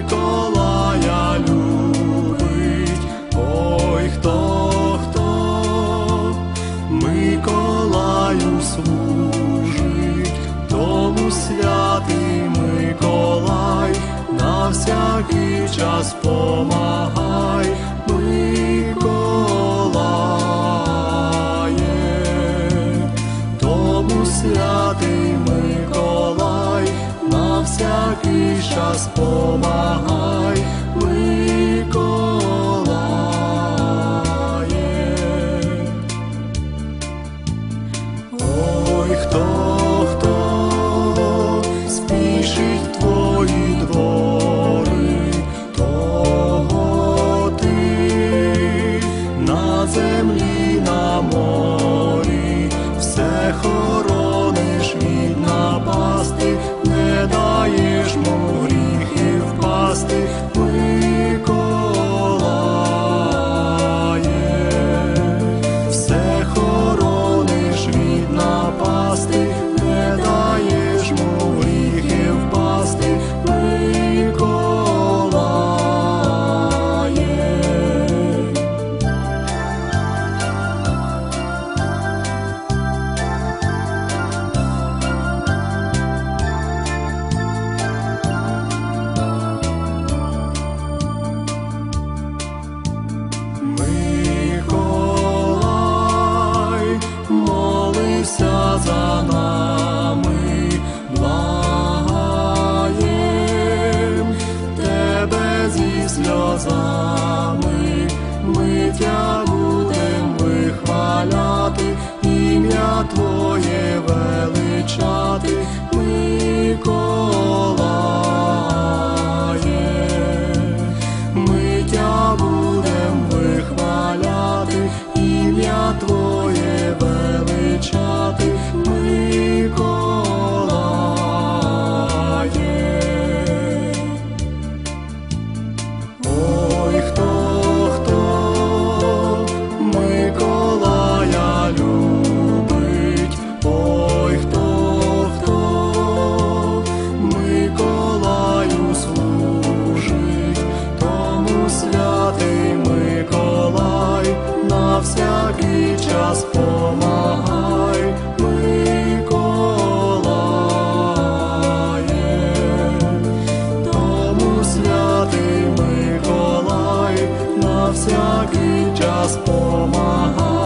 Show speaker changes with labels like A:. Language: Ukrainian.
A: Миколая любить, ой, хто, хто? Миколаю служить, тому святий Миколай, на всякий час помагай, Миколає, тому святий всякий час помагай, Миколає. Ой, хто, хто спішить твої двори, того ти на землі, на морі, все хорониш сльозами, ми тя будем вихваляти, ім'я Твоє величати, Миколай. всякий час помагає.